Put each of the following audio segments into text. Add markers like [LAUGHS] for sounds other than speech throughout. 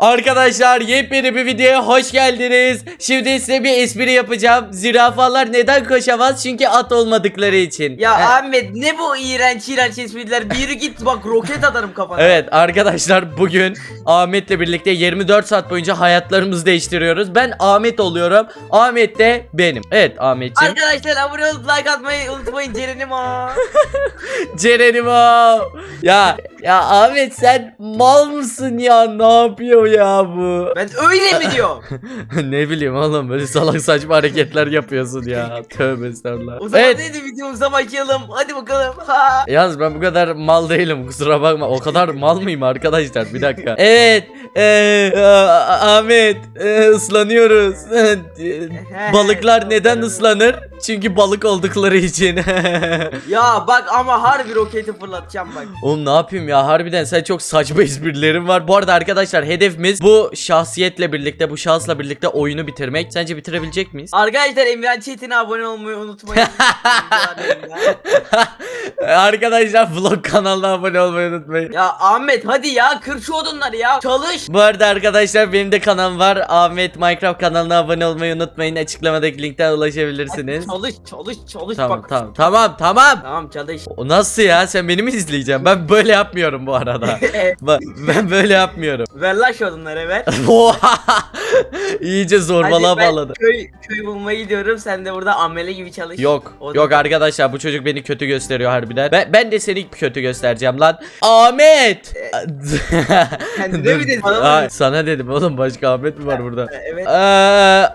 Arkadaşlar yepyeni bir videoya hoş geldiniz. Şimdi size bir espri yapacağım. Zürafalar neden koşamaz? Çünkü at olmadıkları için. Ya E, Ahmet ne bu iğrenç iğrenç espriler? Bir yürü git bak roket atarım kafana. Evet arkadaşlar bugün Ahmet'le birlikte 24 saat boyunca hayatlarımızı değiştiriyoruz. Ben Ahmet oluyorum. Ahmet de benim. Evet Ahmetciğim. Arkadaşlar abone olup like atmayı unutmayın Ceren'im o. [LAUGHS] Ceren'im o. Ya ya Ahmet sen mal mısın ya? Ne yapıyor ya bu? Ben öyle mi diyorum? [LAUGHS] ne bileyim oğlum böyle salak saçma hareketler yapıyorsun ya. Tövbe estağfurullah. O zaman Evet. neydi videomuza başlayalım. Hadi bakalım. Ha. Yalnız ben bu kadar mal değilim kusura bakma. O kadar mal mıyım arkadaşlar? Bir dakika. Evet. eee, a- Ahmet eee, ıslanıyoruz. [LAUGHS] Balıklar neden ıslanır? Çünkü balık oldukları için. [LAUGHS] Ya bak ama harbi roketi fırlatacağım bak. Oğlum ne yapayım ya harbiden sen çok saçma esprilerin var. Bu arada arkadaşlar hedefimiz bu şahsiyetle birlikte bu şahısla birlikte oyunu bitirmek. Sence bitirebilecek miyiz? Arkadaşlar Emre Çetin'e abone olmayı unutmayın. [LAUGHS] [LAUGHS] arkadaşlar vlog kanalına abone olmayı unutmayın. ya Ahmet hadi ya kır şu odunları ya. Çalış. Bu arada arkadaşlar benim de kanalım var. Ahmet Minecraft kanalına abone olmayı unutmayın. Açıklamadaki linkten ulaşabilirsiniz. Çalış çalış çalış Tamam bak. tamam tamam tamam. Tamam çalış. O nasıl ya? Sen beni mi izleyeceksin? Ben böyle yapmıyorum bu arada. [LAUGHS] Ben böyle yapmıyorum. ver lan şu odunları ver. [LAUGHS] Oha! İyice zorbalığa Hadi ben bağladı. Köy, köy bulmaya gidiyorum. Sen de burada amele gibi çalış. Yok. O- Yok arkadaşlar bu çocuk beni kötü gösteriyor harbiden. Ben, ben de seni kötü göstereceğim lan. Ahmet. Kendine [LAUGHS] mi dedin? Bana Aa, sana dedim oğlum başka Ahmet mi var burada? Evet. Ee,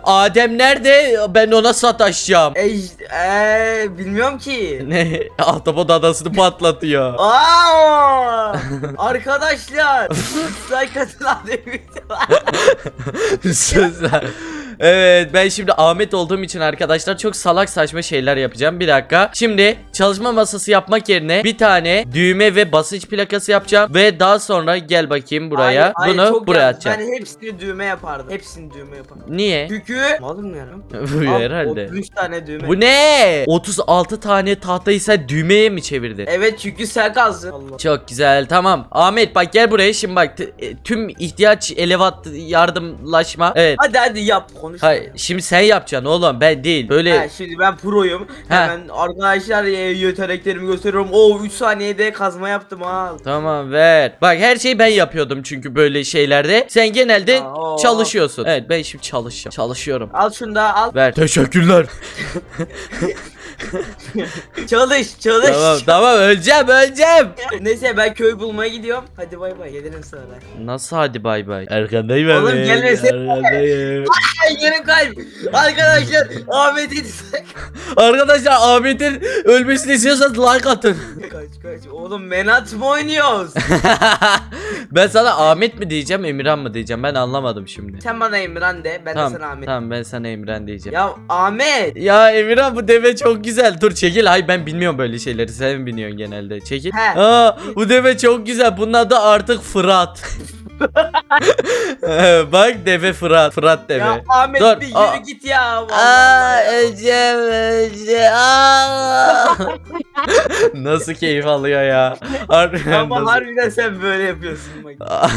Adem nerede? Ben ona sataşacağım. E, işte- e, bilmiyorum ki. [LAUGHS] Ne? Ahtapot adasını patlatıyor. Aa! [LAUGHS] Arkadaşlar. like atın abi. Söz ver. Evet ben şimdi Ahmet olduğum için arkadaşlar çok salak saçma şeyler yapacağım. Bir dakika. Şimdi çalışma masası yapmak yerine bir tane düğme ve basınç plakası yapacağım. Ve daha sonra gel bakayım buraya. Hayır, hayır, Bunu çok buraya yanlış. atacağım. Ben hepsini düğme yapardım. Hepsini düğme yapardım. Niye? Çünkü Malım [LAUGHS] ya. Bu herhalde. 33 tane düğme. Bu ne? 36 tane tahtayı sen düğmeye mi çevirdin? Evet çünkü sen kazdın. Allah. Çok güzel tamam. Ahmet bak gel buraya şimdi bak e, tüm ihtiyaç elevat yardımlaşma. Evet. Hadi hadi yap konuş. Hayır şimdi sen yapacaksın oğlum ben değil. Böyle Ha, şimdi ben proyum. Hemen arkadaşlar e, yeteneklerimi gösteriyorum. Oo 3 saniyede kazma yaptım ha. Tamam ver. Bak her şeyi ben yapıyordum çünkü böyle şeylerde. Sen genelde Aa, oo. çalışıyorsun. Evet ben şimdi çalışacağım. Çalışıyorum. Al şunu da al. Ver. Teşekkürler. [LAUGHS] [LAUGHS] Çalış çalış. tamam tamam öleceğim öleceğim. Neyse ben köy bulmaya gidiyorum. Hadi bay bay gelirim sonra. Nasıl hadi bay bay. Arkandayım Oğlum abi, gelmesene. Arkandayım. Ay yerim kalp. Arkadaşlar Ahmet'in Arkadaşlar Ahmet'in ölmesini istiyorsanız like atın. Kaç kaç. Oğlum menat mı oynuyoruz? [LAUGHS] ben sana Ahmet mi diyeceğim Emirhan mı diyeceğim ben anlamadım şimdi. Sen bana Emran de ben de Tamam sana Ahmet. tamam ben sana Emirhan diyeceğim. Ya Ahmet. Ya Emirhan bu deve çok güzel. Dur çekil. Hayır ben bilmiyorum böyle şeyleri. Sen biniyorsun genelde? Çekil. He. Aa, bu deve çok güzel. Bunun adı artık Fırat. [LAUGHS] [LAUGHS] Bak deve Fırat. Fırat deve. Ya Ahmet Dur, bir yürü aa. git ya. Vallahi Aa, ya. öleceğim, öleceğim. Aa. [LAUGHS] Nasıl keyif alıyor ya. Har- Ama Nasıl- harbiden sen böyle yapıyorsun bak. [LAUGHS]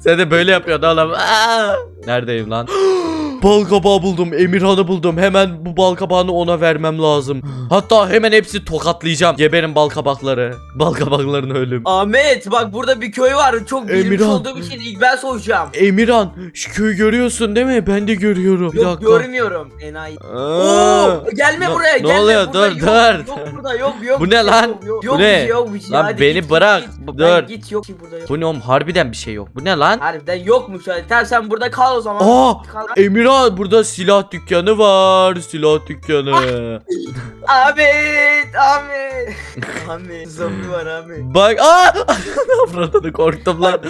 Sen de böyle yapıyordun oğlum. Aa! Neredeyim lan? [GASPS] bal kabağı buldum. Emirhan'ı buldum. Hemen bu bal kabağını ona vermem lazım. Hatta hemen hepsi tokatlayacağım. Geberin bal kabakları. Bal kabaklarını ölüm. Ahmet bak burada bir köy var. Çok bilmiş Emirhan. olduğum için ilk ben soyacağım. Emirhan şu köyü görüyorsun değil mi? Ben de görüyorum. Bir Yok dakika. görmüyorum enayi. Aa. Oo, gelme Ne- buraya ne gelme oluyor? burada Dur, yok, dur. Yok burada yok yok. Bu ne lan? Yok, yok, Bu yok ne? bir şey yok bir şey. Lan Hadi beni git, git, bırak. git. Dur. Lan git yok ki burada yok. Bu ne oğlum? Harbiden bir şey yok. Bu ne lan? Harbiden yokmuş hadi. Tamam sen burada kal o zaman. Aa! Kal. Emirhan burada silah dükkanı var. Silah dükkanı. Ahmet Ahmet. [LAUGHS] Ahmet zombi var Ahmet. Bak aa! [LAUGHS] Avradını korktum lan.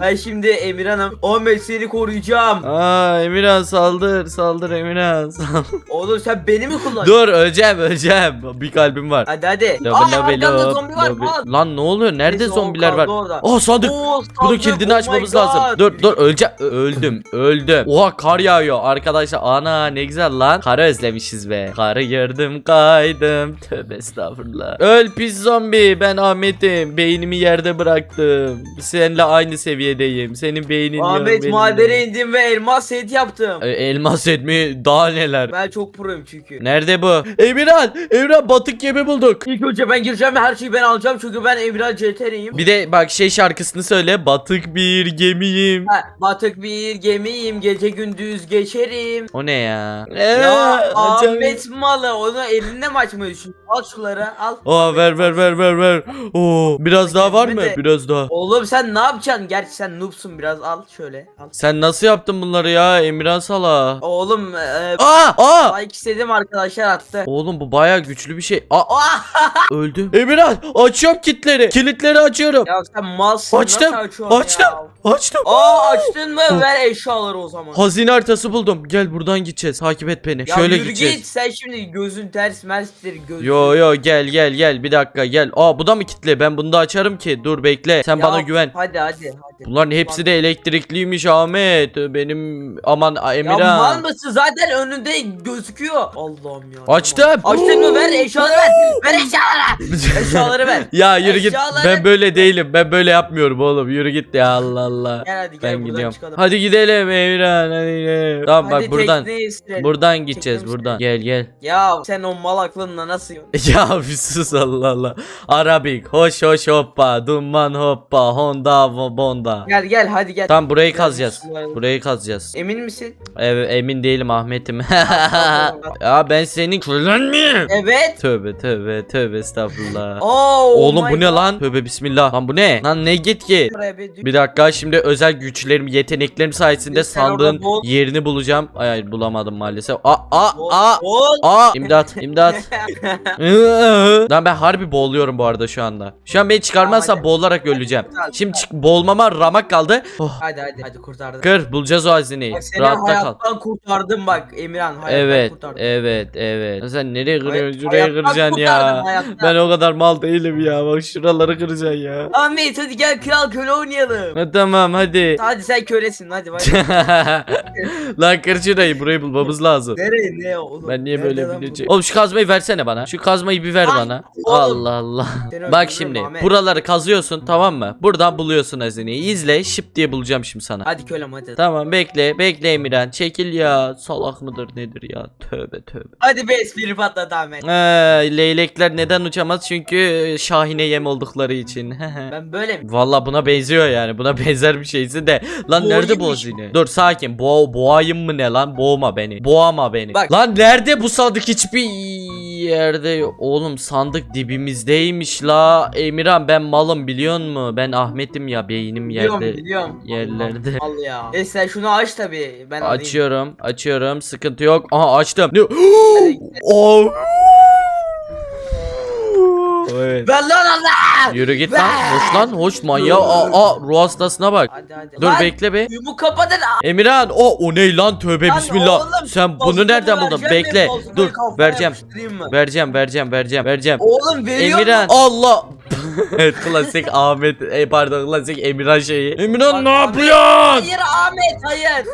Ben şimdi Emirhan'ım. Ahmet seni koruyacağım. Aa Emirhan saldır saldır Emirhan saldır. [LAUGHS] Oğlum sen beni mi kullan? Dur öleceğim öleceğim. Bir kalbim var. Hadi hadi. Aa lobi, arkamda zombi var. Aa, Lan ne oluyor? Nerede neyse, o zombiler var? kaldı orada. Aa sandık. Oo, Bunun sandık, kilidini oh açmamız my lazım. God. Dur dur öleceğim. Ö- Öldüm. Öldüm. Oha kar yağıyor. arkadaşlar. Ana ne güzel lan. Karı özlemişiz be. Karı gördüm kaydım. Tövbe estağfurullah. Öl pis zombi. Ben Ahmet'im. Beynimi yerde bıraktım. Seninle aynı seviyedeyim. Senin beynin yok, Ahmet benim madene indim ve elmas set yaptım. E, Elmas etmi daha neler. Ben çok proyum çünkü. Nerede bu? Emirhan! Emirhan batık gemi bulduk. İlk önce ben gireceğim ve her şeyi ben alacağım çünkü ben Emrah CTR'yim. Bir de bak şey şarkısını söyle. Batık bir gemiyim. Ha, batık bir gemiyim gece gündüz geçerim. O ne ya? Ya Ee, açamıyorum. Ahmet malı onu elinde mi açmayı düşünüyorsun? Al şuları al. Aa ver ver ver ver ver. Oo biraz daha var mı? Biraz daha. Oğlum sen ne yapacaksın? Gerçi sen noobsun biraz al şöyle al. Sen nasıl yaptın bunları ya Emirhan Sala? Oğlum e, Aa aa. like istedim arkadaşlar attı. Oğlum bu baya güçlü bir şey. Aa [LAUGHS] öldü. Emirhan açıyorum kilitleri. Kilitleri açıyorum. Ya sen malsın Açtım, nasıl açıyorsun açtım. ya? Açtım. Aa açtın mı? Ver eşyaları o zaman. Hazine haritası buldum. Gel buradan gideceğiz. Takip et beni. Ya Şöyle yürü gideceğiz. git sen şimdi gözün ters merstir gözün. Yo yo gel gel gel bir dakika gel. Aa bu da mı kitle? Ben bunu da açarım ki. Dur bekle. Sen Ya, bana güven. Hadi hadi hadi. Bunların hepsi de elektrikliymiş Ahmet. Benim aman a, Ya mal Emirhan. mısın zaten önünde gözüküyor. Allah'ım ya. Açtım. Açtın mı ver eşyaları ver. Ver eşyaları. [LAUGHS] eşyaları ver. Ya yürü git. Eşyaları- Ben böyle değilim. Ben böyle yapmıyorum oğlum. Yürü git ya Allah Allah. Gel hadi gel Ben gidiyorum. çıkalım. Hadi gidelim Emirhan. Hadi gidelim. Tamam Hadi bak buradan. Buradan gideceğiz Teknemizi buradan. Gel gel. Ya sen o mal aklınla nasıl [LAUGHS] Ya bir sus Allah Allah. Arabik. Hoş hoş hoppa. Duman hoppa. Honda vo- bonda. Gel gel hadi gel. Tamam burayı kazacağız. Burayı kazacağız. Emin misin? Evet emin değilim Ahmet'im. [LAUGHS] ya ben senin kölen miyim? Evet. Tövbe tövbe tövbe estağfurullah. [LAUGHS] Oh, Oğlum bu ne God. lan? Tövbe bismillah. Lan bu ne? Lan ne git. Buraya bir dakika şimdi özel güçlerim, yeteneklerim sayesinde Sen sandığın bol- yerini bulacağım. Ay, hayır bulamadım maalesef. Aa aa aa. Aa imdat imdat. [LAUGHS] Lan ben harbi boğuluyorum bu arada şu anda. Şu an beni çıkarmazsa boğularak öleceğim. Şimdi çık boğulmama ramak kaldı. Oh. hadi hadi hadi kurtardım. Kır bulacağız o hazineyi. Bak seni Rahatta kal. hayattan kurtardım bak Emirhan hayattan Evet, kurtardım. evet, evet. Sen nereye kırıyorsun? Hayat- Şuraya hayattan kıracaksın kurtardım, ya. hayattan. Ben o kadar mal değilim ya. Bak şuraları kıracaksın ya. Ahmet hadi gel kral köle oynayalım. Ha, tamam hadi. [LAUGHS] Hadi sen kölesin hadi bak. [LAUGHS] Lan kır şurayı. Burayı bulmamız lazım. Nereye ne oğlum? Ben niye Nerede böyle lan bu? bileceğim? Oğlum şu kazmayı versene bana. Şu kazmayı bir ver Ay, bana. oğlum. Allah Allah. Seni Bak şimdi Ahmet. buraları kazıyorsun tamam mı? Buradan buluyorsun hazineyi. İzle şıp diye bulacağım şimdi sana. Hadi kölem hadi. Tamam bekle bekle Emirhan çekil ya salak mıdır nedir ya tövbe tövbe. Hadi be espri patladı Ahmet. Ee, leylekler neden uçamaz çünkü Şahine yem oldukları için. [LAUGHS] Ben böyle mi? Valla buna benziyor yani buna [LAUGHS] benzer bir şeysi de lan nerede bu Boğayım hazine? Dur sakin Boğa, boğayım mı ne lan boğma beni boğama beni. Bak. Lan nerede bu sandık hiçbir yerde yok. Oğlum sandık dibimizdeymiş la Emirhan ben malım biliyor musun? Ben Ahmet'im ya beynim Biliyorum yerde. biliyorum. yerlerde. Al ya. E sen şunu aç tabi. Ben alayım. Açıyorum açıyorum sıkıntı yok. Aha açtım. Oh. [GASPS] Evet. Ver lan Allah. Yürü git lan. Hoş lan. Hoş manyağı. Aa, aa ruh hastasına bak. Hadi hadi. Dur Lan, bekle be. Uyumu kapatın. Emirhan o o ne lan tövbe Lan bismillah. oğlum, Sen bunu nereden buldun? vereceğim Bekle. Dur kafana vereceğim. yapıştırayım mı? Vereceğim vereceğim vereceğim vereceğim. Oğlum veriyor Emirhan mu? Allah. [LAUGHS] evet klasik Ahmet e, pardon klasik Emirhan şeyi. Emirhan ne yapıyorsun? Hayır Ahmet hayır.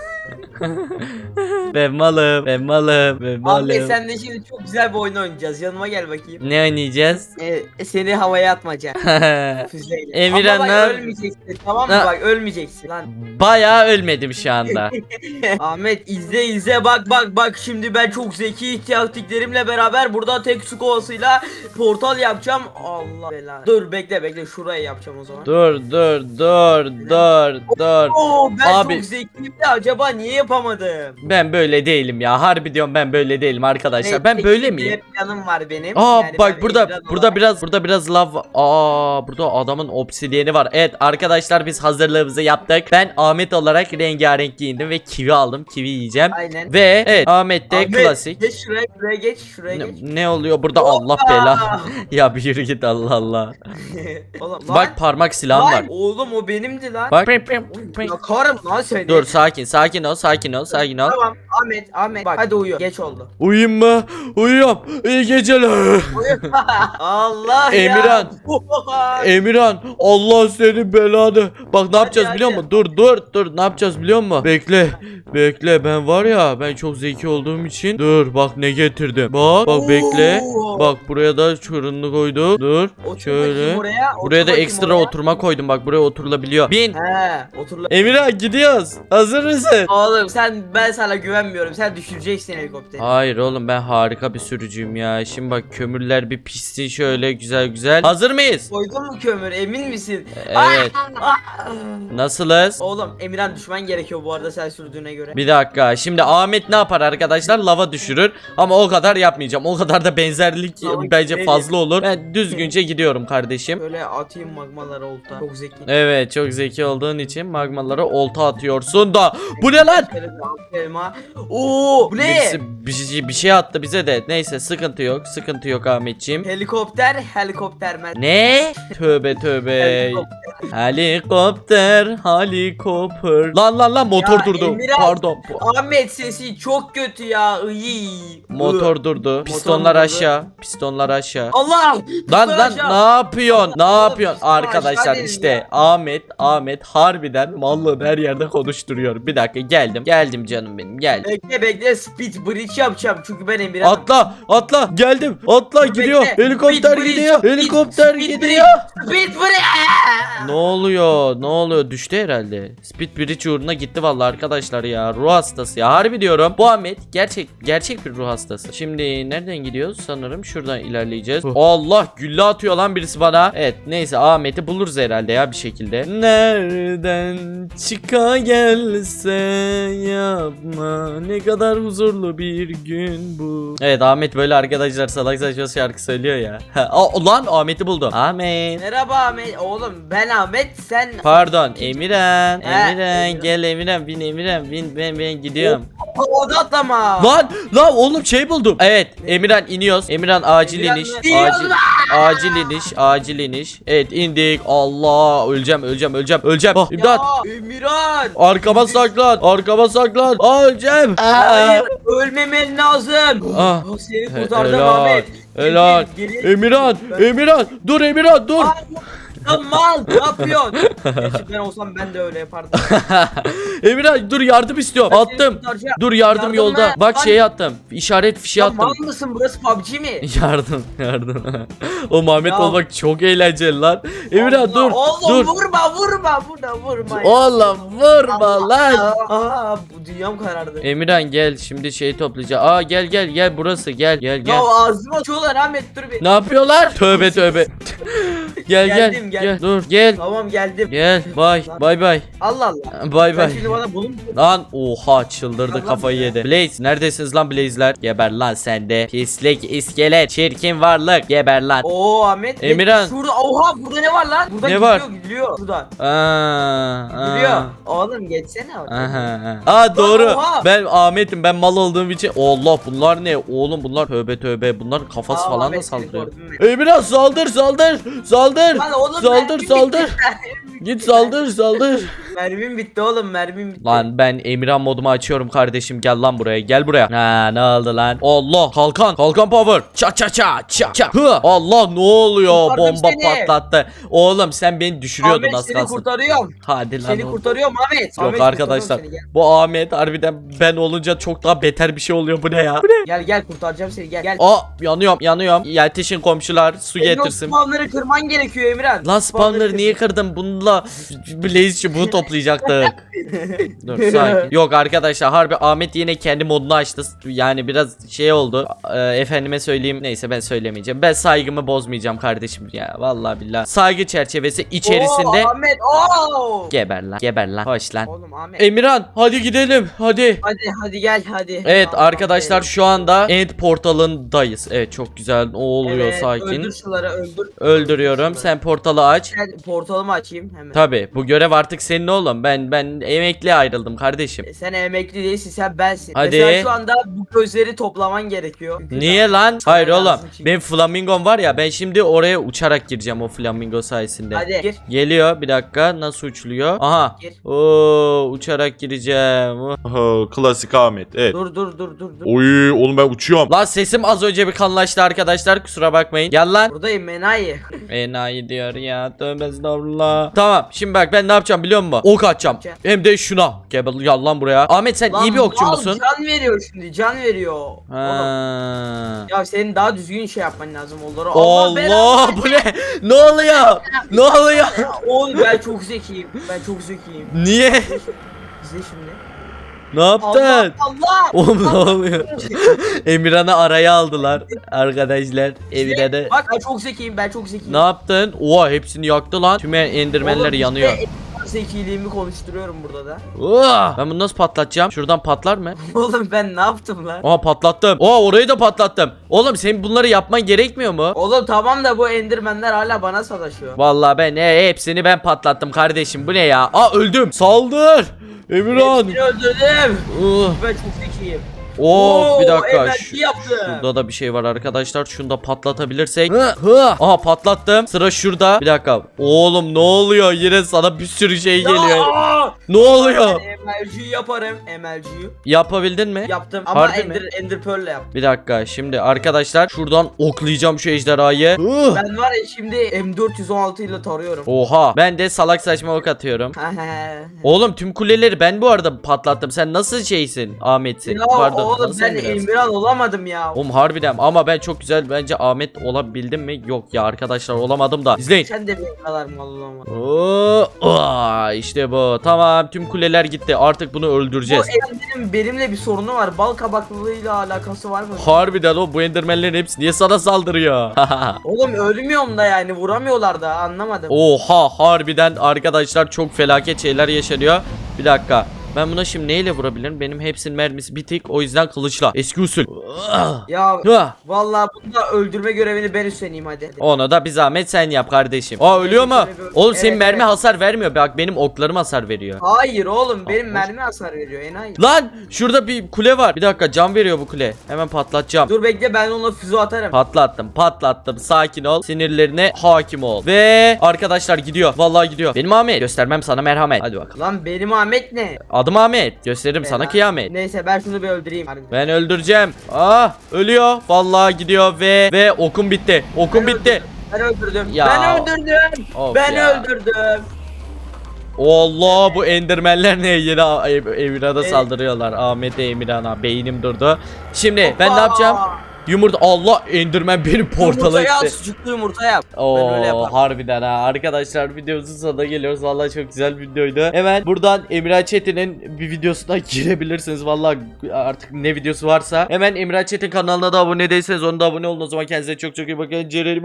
[LAUGHS] Ben malım. Ben malım. Ben malım. sen de şimdi çok güzel bir oyun oynayacağız. Yanıma gel bakayım. Ne oynayacağız? Ee, seni havaya atmaca. [LAUGHS] Füzeyle. Emirhan, Ama bak ölmeyeceksin tamam mı? Ha. Bak ölmeyeceksin lan. Bayağı ölmedim şu anda. [LAUGHS] Ahmet izle izle bak bak bak şimdi ben çok zeki taktiklerimle beraber burada tek su kovasıyla portal yapacağım. Allah belanı. Dur bekle bekle şurayı yapacağım o zaman. dur dur dur dur dur. Oo ben Abi- çok zekiyim de acaba niye yapamadım? Ben böyle değilim ya. Harbi diyorum ben böyle değilim arkadaşlar. Ben Neyse, böyle miyim? planım var benim. Aa Yani bak ben burada Emirhan burada olarak- biraz burada biraz lav. Aa burada adamın obsidiyeni var. Evet arkadaşlar biz hazırlığımızı yaptık. Ben Ahmet olarak rengarenk giyindim ve kivi aldım. Kivi yiyeceğim. Aynen. Ve evet Ahmet de Ahmet, klasik. Geç şuraya şuraya geç şuraya Ne, geç. ne oluyor burada Allah bela. [LAUGHS] ya bir yürü git Allah Allah. [LAUGHS] Oğlum Bak parmak silahım lan, var. Oğlum o benimdi lan. Bak. Yakarım lan seni. Dur sakin sakin ol sakin ol sakin ol. Tamam Ahmet Ahmet bak hadi uyu geç oldu. Uyuyayım mı? Uyuyorum. İyi geceler. Uyu. [LAUGHS] Allah ya. Emirhan. [LAUGHS] Emirhan Allah seni belanı. Bak ne yapacağız hadi. biliyor musun? Dur dur dur ne yapacağız biliyor musun? Bekle. Bekle ben var ya ben çok zeki olduğum için. Dur bak ne getirdim. Bak bak bekle. Oo. Bak buraya da çorunlu koydum. Dur. Otur bakayım Şöyle. otur Buraya da bakayım ekstra oraya. oturma koydum. Bak buraya oturulabiliyor. Bin. He otur lan. Emirhan gidiyoruz. Hazır mısın? Oğlum sen ben sana güvenmiyorum. Sen düşüreceksin helikopteri. Hayır oğlum ben harika bir sürücüyüm ya. Şimdi bak kömürler bir pişsin şöyle güzel güzel. Hazır mıyız? Koydun mu kömür emin misin? Evet. Ah! Nasılız? Oğlum Emirhan düşman gerekiyor bu arada sen sürdüğüne göre. Bir dakika. Şimdi Ahmet ne yapar arkadaşlar? Lava düşürür. Ama o kadar yapmayacağım. O kadar da benzerlik Tamam, bence gidelim. fazla olur. Ben düzgünce gidiyorum kardeşim. Böyle atayım magmalara olta. Çok zeki. Evet çok zeki olduğun için magmalara olta atıyorsun da. Bu ne lan? Şöyle bir alt elma. Oo bu ne? Birisi bir şey, bir şey attı bize de. Neyse sıkıntı yok. Sıkıntı yok Ahmetciğim. Helikopter helikopter men. Ne? Tövbe tövbe. Helikopter, helikopter. Lan lan lan motor Ya, durdu. Emirhan. Pardon. Ahmet sesi çok kötü ya. Iy. Motor durdu. Pistonlar durdu. aşağı. Pistonlar aşağı. Allah. Lan lan ne yapıyorsun? Ne Oğlum, yapıyorsun? piston aşağı Arkadaşlar dedim işte ya. Ahmet Ahmet harbiden mallığını her yerde konuşturuyor. Bir dakika geldim. Geldim canım benim. Geldim. Bekle bekle speed bridge yapacağım çünkü ben Emirhan. Atla atla geldim. Atla gidiyor. bekle. Helikopter Speed gidiyor. Helikopter speed gidiyor. Speed bridge. Ne oluyor? Ne oluyor? Düştü herhalde. Speed Bridge uğruna gitti vallahi arkadaşlar ya. Ruh hastası ya. Harbi diyorum. Bu Ahmet gerçek gerçek bir ruh hastası. Şimdi nereden gidiyoruz? Sanırım şuradan ilerleyeceğiz. Allah gülle atıyor lan birisi bana. Evet neyse Ahmet'i buluruz herhalde ya bir şekilde. Nereden çıka gelse yapma. Ne kadar huzurlu bir gün bu. Evet Ahmet böyle arkadaşlar salak saçma şarkı söylüyor ya. Ha, Aa, lan Ahmet'i buldum. Ahmet. Merhaba Ahmet. Oğlum ben Ahmet sen Pardon Emirhan He, Emirhan Emirhan. gel Emirhan bin Emirhan bin ben ben gidiyorum havada atlama. Lan lan oğlum şey buldum. Evet Emirhan iniyoruz. Emirhan acil Emirhan iniş acil acil iniş acil iniş. Evet indik. Allah öleceğim öleceğim öleceğim öleceğim. Ah, İmdat. Ya Emirhan. Arkama saklan arkama saklan. Aa, öleceğim. Hayır. Ölmemen lazım. Ah. Oh, Seni kurtardım helal, Ahmet. helal. Geri- geri- Emirhan Emirhan. Dur Emirhan dur. Ay, Lan mal ne yapıyorsun? Gerçi ben olsam ben de öyle yapardım. [LAUGHS] Emirhan dur yardım istiyorum Ben seni attım kurtaracağım. Dur yardım Yardım yolda ver. Bak Lan- şeyi attım İşaret fişi Ya attım mal mısın burası PUBG mi? [LAUGHS] Yardım yardım. [LAUGHS] o Muhammed Ya. olmak çok eğlenceli lan. Emirhan Allah, dur Oğlum dur. vurma vurma burada vurma. ya. Oğlum vurma lan. Aa bu dünyam karardı. Emirhan gel şimdi şey toplayacağız. Aa gel gel gel burası gel gel gel. Ya ağzıma açıyorlar Ahmet dur bir. Ne yapıyorlar? Tövbe tövbe. gel gel Geldim, gel. Dur gel. Tamam geldim. Gel bay bay bay. Allah Allah. [LAUGHS] Bay Sen bay. şimdi bana bunu mu Lan oha çıldırdı Lan kafayı ya. yedi. Blaze neredesiniz lan Blaze'ler? Geber lan sen de. Pislik iskelet çirkin varlık geber lan. Oo Ahmet. ne- Emirhan. Şurada oha burada ne var lan? Burada Ne gidiyor, var? Gidiyor Buradan. Aa, aa. Oğlum geçsene. Aha. Aa doğru. oha. Ben Ahmet'im. Ben mal olduğum için. Allah bunlar ne? Oğlum bunlar tövbe tövbe. Bunlar kafası Aa, falan da Ahmet, seni saldırıyor. gördüm ben. Emirhan saldır saldır. Saldır. Lan oğlum Saldır saldır. Git saldır saldır. mermim bitti oğlum mermim bitti. Lan ben Emirhan modumu açıyorum kardeşim. Gel lan buraya. Gel buraya. Ha ne oldu lan? Allah kalkan. Kalkan power. Ça ça ça ça. ça. Hı. Allah ne oluyor? Kurtardım Bomba seni. patlattı. Oğlum sen beni düşürüyordun Ahmet az seni kalsın. kurtarıyorum. Hadi lan. Seni oğlum. kurtarıyorum Ahmet. Yok Ahmet, arkadaşlar. kurtarıyorum seni, Bu Ahmet harbiden ben olunca çok daha beter bir şey oluyor. Bu ne ya? Bu ne? Gel gel, gel kurtaracağım seni gel gel. Aa yanıyorum yanıyorum. Yetişin komşular su Senin o getirsin. spawnları kırman gerekiyor Emirhan. Lan spawner'ı niye kırdın? Bununla Blaze çubuğu toplayacaktık. [LAUGHS] Dur sakin. Yok arkadaşlar harbi Ahmet yine kendi modunu açtı. Yani biraz şey oldu. Ee, efendime söyleyeyim. Neyse ben söylemeyeceğim. Ben saygımı bozmayacağım kardeşim ya. Vallahi billahi. Saygı çerçevesi içerisinde Oo, Ahmet oo. geber lan. Geber lan. Hoş lan. Oğlum Ahmet. Emirhan hadi gidelim. Hadi. hadi hadi gel hadi. Evet Tamam, arkadaşlar şu anda end portalındayız. Evet çok güzel. Ne oluyor Evet, sakin. Öldür şunları öldür. Öldürüyorum. Sen portalı aç. Gel portalımı açayım hemen. Tabi bu görev artık senin oğlum. Ben ben emekli ayrıldım kardeşim. E, Sen emekli değilsin sen bensin. Hadi. Mesela şu anda bu gözleri toplaman gerekiyor. Niye lan? Hayır oğlum. Benim flamingom var ya ben şimdi oraya uçarak gireceğim o flamingo sayesinde. Hadi gir. Geliyor bir dakika nasıl uçuluyor? Aha. Gir. Oo uçarak gireceğim. Aha, klasik Ahmet. Evet. Dur dur dur dur dur. Oy oğlum ben uçuyorum. Lan sesim az önce bir kanlaştı arkadaşlar kusura bakmayın. Gel lan. Buradayım enayi. Enayi diyor ya tövbe estağfurullah. Tamam şimdi bak ben ne yapacağım biliyor musun? Ok atacağım. Atacağım. Hem de şuna. Gel gel lan buraya. Ahmet sen iyi bir okçu mal musun? Can veriyor şimdi can veriyor. Oğlum, Ha. Ya senin daha düzgün şey yapman lazım onları. Allah, Allah belanı bu ne? Ne oluyor? Ne oluyor? Ya Oğlum ben çok zekiyim. Ben çok zekiyim. Niye? İzle şimdi. Ne Allah yaptın? Allah. Oğlum ne oluyor? [LAUGHS] Emirhan'ı araya aldılar arkadaşlar. Emirhan'ı. Bak ben çok zekiyim ben çok zekiyim. Ne yaptın? Oha hepsini yaktı lan. Tüm endirmenler Oğlum, işte yanıyor. en zekiliğimi konuşturuyorum burada da. Oha! Ben bunu nasıl patlatacağım? Şuradan patlar mı? [LAUGHS] Oğlum ben ne yaptım lan? Aa patlattım. Oha orayı da patlattım. Oğlum senin bunları yapman gerekmiyor mu? Oğlum tamam da bu endirmenler hala bana sataşıyor. Vallahi ben e, hepsini ben patlattım kardeşim. Bu ne ya? Aa öldüm. Saldır. Emirhan. Hepsini öldürdüm. Uh. Ben çok zekiyim. Oh bir Oo, dakika. Şu- yaptım. Şurada da bir şey var arkadaşlar. Şunu da patlatabilirsek. Hı, hı. Aha patlattım. Sıra şurada. Bir dakika. Oğlum ne oluyor? Yine sana bir sürü şey geliyor. Ya! Ne oluyor? Ben emerciyi yaparım. Emerciyi Yapabildin mi? yaptım ama Harbi ender, ender pearl'le yaptım. Bir dakika. Şimdi arkadaşlar şuradan oklayacağım şu ejderhayı. Hı. Ben var ya şimdi M416 ile tarıyorum. Oha. Ben de salak saçma ok atıyorum. [LAUGHS] Oğlum tüm kuleleri ben bu arada patlattım. Sen nasıl şeysin? Ahmet'sin. ya Pardon. Oğlum ben Emirhan'sın? Emirhan olamadım ya. Oğlum harbiden ama ben çok güzel bence Ahmet olabildim mi? Yok ya arkadaşlar olamadım da. İzleyin. Sen de benim kadar mal olamadın. Oo, aa, işte bu. Tamam tüm kuleler gitti. Artık bunu Bu öldüreceğiz. Ender'in benimle bir sorunu var. Bal kabaklılığıyla alakası var mı? Harbiden o bu endermenlerin hepsi niye sana saldırıyor? [LAUGHS] Oğlum ölmüyorum da yani vuramıyorlar da anlamadım. Oha harbiden arkadaşlar çok felaket şeyler yaşanıyor. Bir dakika. Ben buna şimdi neyle vurabilirim? Benim hepsinin mermisi bitik. O yüzden kılıçla. Eski usul. Ya Ah, vallahi bunda öldürme görevini ben üstleneyim hadi. Onu da bir zahmet sen yap kardeşim. Aa ölüyor mu? Oğlum senin Evet, mermi evet. hasar vermiyor. Bak benim oklarım hasar veriyor. Hayır oğlum benim mermi hasar veriyor enayi. Lan şurada bir kule var. Bir dakika can veriyor bu kule. Hemen patlatacağım. Dur bekle ben ona füze atarım. Patlattım patlattım sakin ol sinirlerine hakim ol Ve arkadaşlar gidiyor vallahi gidiyor Benim Ahmet göstermem sana merhamet Hadi bakalım Lan benim Ahmet ne? Adım Ahmet gösteririm sana Fena. kıyamet Neyse ben şunu bir öldüreyim. Ben öldüreceğim Ah ölüyor vallahi gidiyor ve ve okum bitti Okum Ben bitti öldürdüm. Ben öldürdüm. Ya. Ben öldürdüm. Of ben ya. öldürdüm. Allah bu endermenler ne yine Emirhan'a Evet. saldırıyorlar Ahmet'e Emirhan'a beynim durdu Şimdi ben ne Hoppa. yapacağım Yumurta Allah endermen benim portala Yumurtayı itti at, sucuklu yumurta yap. Oo Ben öyle yaparım. harbiden ha. Arkadaşlar videomuzun sonuna geliyoruz. Vallahi çok güzel bir videoydu. Hemen buradan Emrah Çetin'in bir videosuna [LAUGHS] girebilirsiniz. Vallahi artık ne videosu varsa. Hemen Emrah Çetin kanalına da abone değilseniz onu da abone olun. O zaman kendinize çok çok iyi bakın. Cerelim